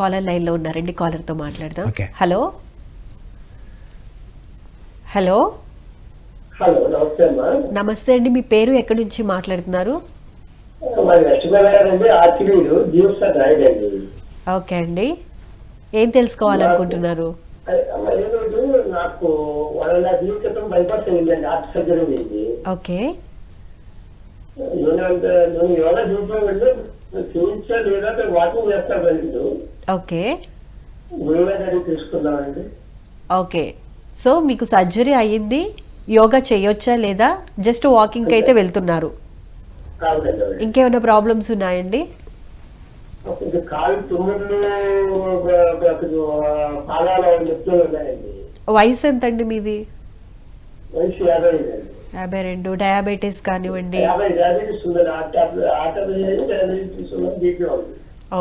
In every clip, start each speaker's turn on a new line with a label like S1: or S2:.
S1: Caller లైన్లో ఉన్నారండి కాలర్తో మాట్లాడదాం. హలో హలో
S2: హలో నమస్తే అమ్మా.
S1: నమస్తే అండి మీ పేరు ఎక్కడి నుంచి మాట్లాడుతున్నారు? ఓకే అండి. ఏం తెలుసుకోవాలనుకుంటున్నారు?
S2: నాకు వన్ అండ్ హాఫ్ ఇయర్ క్రితం బైపాస్ అయిందండి హార్ట్ సర్జరీ అయింది.
S1: ఓకే
S2: యోగా చూసుకోవాలి చూపించా లేదా వాకింగ్ చేస్తాను
S1: ఓకే.
S2: తీసుకున్నామండి
S1: ఓకే. సో మీకు సర్జరీ అయ్యింది యోగా చేయొచ్చా లేదా? జస్ట్ వాకింగ్ అయితే వెళ్తున్నారు. ఇంకేమైనా ప్రాబ్లమ్స్ ఉన్నాయండి. వయసు ఎంతండి మీది?
S2: యాభై
S1: రెండు. డయాబెటీస్ కానివ్వండి.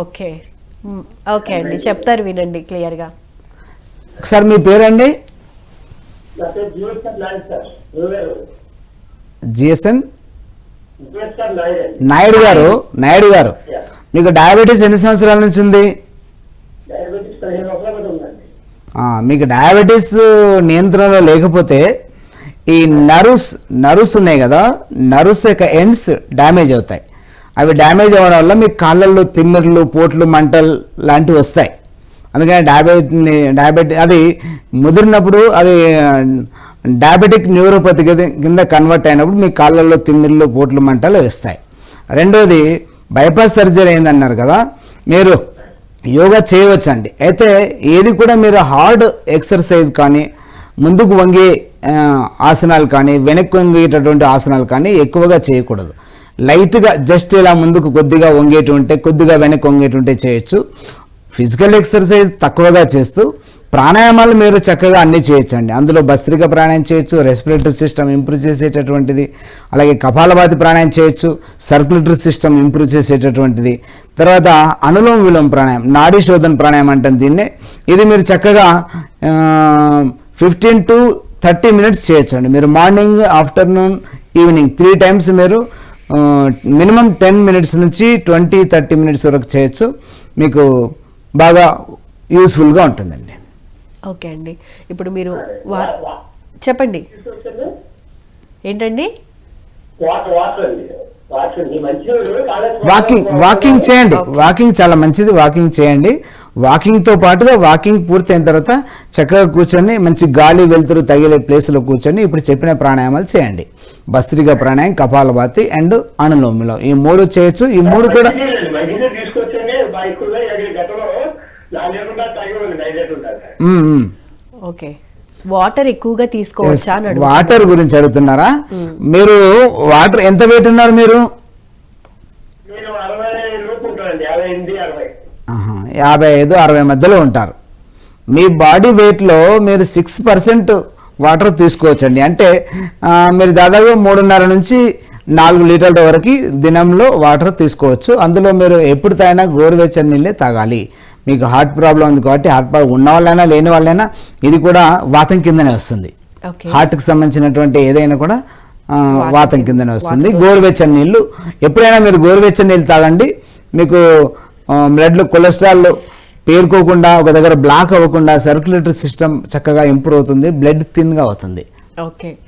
S1: ఓకే. ఓకే అండి. చెప్తారు వినండి క్లియర్గా.
S3: ఒకసారి మీ పేరండి?
S2: సార్.
S3: జిఎస్ఎన్?
S2: నాయుడు. అండి
S3: నాయుడు గారు నాయుడు గారు. మీకు డయాబెటీస్ ఎన్ని సంవత్సరాల నుంచి ఉంది? మీకు డయాబెటీస్ నియంత్రణలో లేకపోతే ఈ నరుస్ నరుస్ ఉన్నాయి కదా నరుస్ యొక్క ఎండ్స్ డ్యామేజ్ అవుతాయి. అవి డ్యామేజ్ అవ్వడం వల్ల మీకు కాళ్ళల్లో తిమ్మిర్లు పోట్లు మంటలు లాంటివి వస్తాయి. అందుకని డయాబెట్ డయాబెటీ అది ముదిరినప్పుడు అది డయాబెటిక్ న్యూరోపతి కింద కన్వర్ట్ అయినప్పుడు మీ కాళ్ళల్లో తిమ్మిర్లు పోట్లు మంటలు వస్తాయి. రెండోది బైపాస్ సర్జరీ అయిందన్నారు కదా మీరు యోగా చేయవచ్చండి. అయితే ఏది కూడా మీరు హార్డ్ ఎక్సర్సైజ్ కానీ ముందుకు వంగి ఆసనాలు కానీ వెనక్కి వంగేటటువంటి ఆసనాలు కానీ ఎక్కువగా చేయకూడదు. లైట్గా జస్ట్ ఇలా ముందుకు కొద్దిగా వంగేటుంటే కొద్దిగా వెనక్కి వంగేటుంటే చేయొచ్చు. ఫిజికల్ ఎక్సర్సైజ్ తక్కువగా చేస్తూ ప్రాణాయామాలు మీరు చక్కగా అన్నీ చేయొచ్చండి. అందులో భస్త్రిక ప్రాణాయం చేయొచ్చు రెస్పిరేటరీ సిస్టమ్ ఇంప్రూవ్ చేసేటటువంటిది అలాగే కపాలభాతి ప్రాణాయం చేయొచ్చు సర్క్యులేటరీ సిస్టమ్ ఇంప్రూవ్ చేసేటటువంటిది. తర్వాత అనులోమ విలోమ ప్రాణాయం నాడీ శోధన ప్రాణాయం అంటాం దీన్నే. ఇది మీరు చక్కగా ఫిఫ్టీన్ టు థర్టీ మినిట్స్ చేయొచ్చండి. మీరు morning afternoon evening three times మీరు మినిమం టెన్ మినిట్స్ నుంచి ట్వంటీ థర్టీ మినిట్స్ వరకు చేయొచ్చు. మీకు బాగా యూస్ఫుల్గా ఉంటుందండి.
S1: ఓకే అండి. ఇప్పుడు మీరు చెప్పండి. ఏంటండి?
S2: వాటర్ వాటర్ అండి.
S3: వాకింగ్ వాకింగ్ చేయండి. వాకింగ్ చాలా మంచిది. వాకింగ్ చేయండి. వాకింగ్తో పాటుగా వాకింగ్ పూర్తయిన తర్వాత చక్కగా కూర్చొని మంచి గాలి వెలుతురు తగిలే ప్లేస్లో కూర్చొని ఇప్పుడు చెప్పిన ప్రాణాయామాలు చేయండి. భస్త్రిక ప్రాణాయం కపాలభాతి అండ్ అణులోమిలో. ఈ మూడు చేయొచ్చు. ఈ మూడు కూడా.
S1: ఓకే వాటర్ ఎక్కువగా తీసుకోవచ్చా.
S3: వాటర్ గురించి అడుగుతున్నారా? మీరు వాటర్ ఎంత వెయిట్ ఉన్నారు మీరు
S2: యాభై
S3: ఐదు అరవై మధ్యలో ఉంటారు. మీ బాడీ వెయిట్లో మీరు సిక్స్ పర్సెంట్ వాటర్ తీసుకోవచ్చండి. అంటే మీరు దాదాపు మూడున్నర నుంచి నాలుగు లీటర్ల వరకు దినంలో వాటర్ తీసుకోవచ్చు. అందులో మీరు ఎప్పుడు తాగినా గోరువెచ్చని నీళ్ళే తాగాలి. మీకు హార్ట్ ప్రాబ్లం ఉంది కాబట్టి హార్ట్ ప్రాబ్లం ఉన్న వాళ్ళైనా లేని వాళ్ళైనా ఇది కూడా వాతం కిందనే వస్తుంది. హార్ట్కి సంబంధించినటువంటి ఏదైనా కూడా
S1: వాతం
S3: వాతం
S1: కింద-
S3: కిందనే వస్తుంది. గోరువెచ్చని నీళ్ళు ఎప్పుడైనా మీరు గోరువెచ్చని నీళ్ళు తాగండి. మీకు బ్లడ్లో కొలెస్ట్రాల్ పేరుకోకుండా ఒక దగ్గర బ్లాక్ అవ్వకుండా సర్క్యులేటరీ సిస్టమ్ చక్కగా ఇంప్రూవ్ అవుతుంది. బ్లడ్ థిన్గా అవుతుంది.
S1: ఓకే.